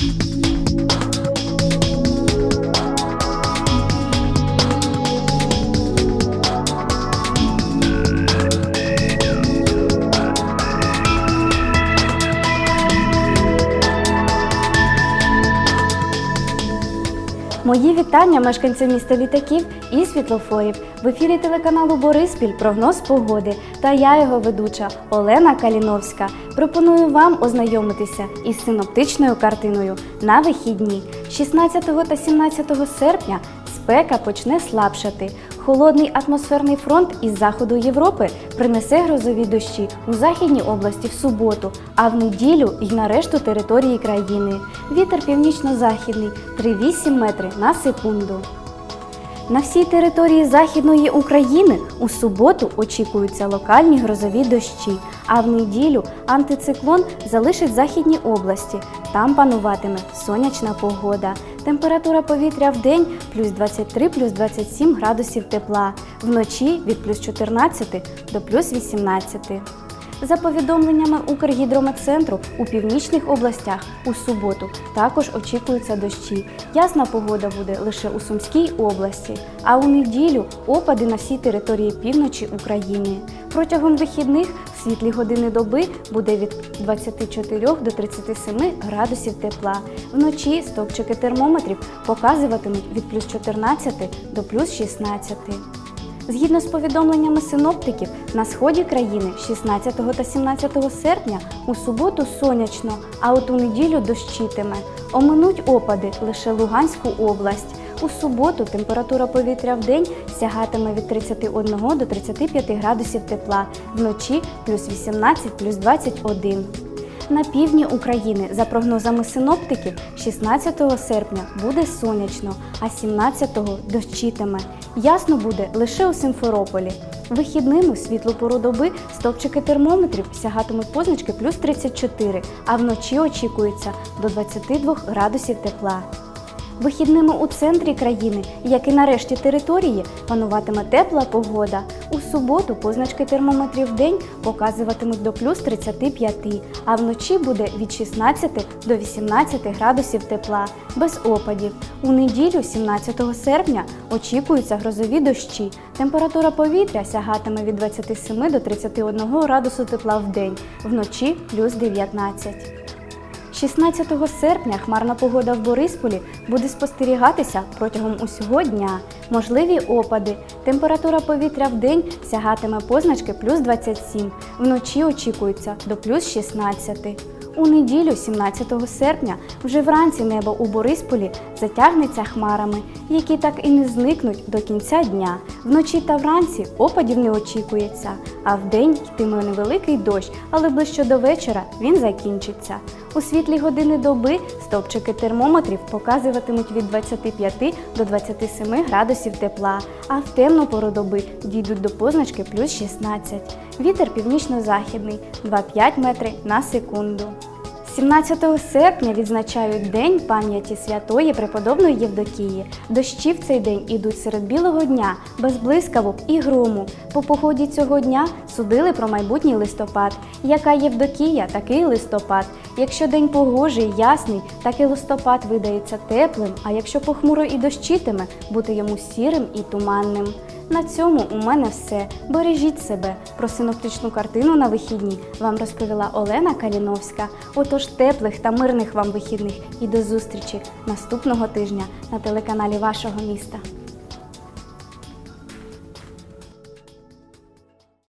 Thank you. Мої вітання мешканцям міста літаків і світлофорів. В ефірі телеканалу Бориспіль прогноз погоди та я його ведуча Олена Каліновська. Пропоную вам ознайомитися із синоптичною картиною на вихідні. 16 та 17 серпня спека почне слабшати. Холодний атмосферний фронт із заходу Європи принесе грозові дощі у західній області в суботу, а в неділю й на решту території країни. Вітер північно-західний 3,8 метри на секунду. На всій території Західної України у суботу очікуються локальні грозові дощі, а в неділю антициклон залишить західні області. Там пануватиме сонячна погода. Температура повітря в день плюс 23 плюс 27 градусів тепла, вночі від плюс 14 до плюс 18. За повідомленнями Укргідрометцентру, у північних областях у суботу також очікуються дощі. Ясна погода буде лише у Сумській області, а у неділю опади на всій території півночі України. Протягом вихідних світлі години доби буде від 24 до 37 градусів тепла. Вночі стовпчики термометрів показуватимуть від плюс 14 до плюс 16. Згідно з повідомленнями синоптиків, на сході країни 16 та 17 серпня у суботу сонячно, а от у неділю дощитиме. Оминуть опади лише Луганську область. У суботу температура повітря в день сягатиме від 31 до 35 градусів тепла, вночі плюс 18, плюс 21. На півдні України, за прогнозами синоптиків, 16 серпня буде сонячно, а 17-го дощитиме. Ясно буде лише у Симферополі. Вихідними світлу пору доби стовпчики термометрів сягатимуть позначки плюс 34, а вночі очікується до 22 градусів тепла. Вихідними у центрі країни, як і на решті території, пануватиме тепла погода. У суботу позначки термометрів в день показуватимуть до плюс 35, а вночі буде від 16 до 18 градусів тепла, без опадів. У неділю, 17 серпня, очікуються грозові дощі. Температура повітря сягатиме від 27 до 31 градусу тепла в день, вночі плюс 19. 16 серпня хмарна погода в Борисполі буде спостерігатися протягом усього дня. Можливі опади. Температура повітря в день сягатиме позначки плюс 27, вночі очікується до плюс 16. У неділю, 17 серпня, вже вранці небо у Борисполі затягнеться хмарами, які так і не зникнуть до кінця дня. Вночі та вранці опадів не очікується, а вдень йтиме невеликий дощ, але ближче до вечора він закінчиться. У світлі години доби стовпчики термометрів показуватимуть від 25 до 27 градусів тепла, а в темну пору доби дійдуть до позначки плюс 16. Вітер північно-західний 2,5 метри на секунду. 17 серпня відзначають День пам'яті святої преподобної Євдокії. Дощі в цей день ідуть серед білого дня, без блискавок і грому. По поході цього дня судили про майбутній листопад. Яка Євдокія, такий листопад. Якщо день погожий, ясний, так і листопад видається теплим, а якщо похмуро і дощитиме, бути йому сірим і туманним. На цьому у мене все. Бережіть себе. Про синоптичну картину на вихідні вам розповіла Олена Каліновська. Отож, теплих та мирних вам вихідних і до зустрічі наступного тижня на телеканалі вашого міста.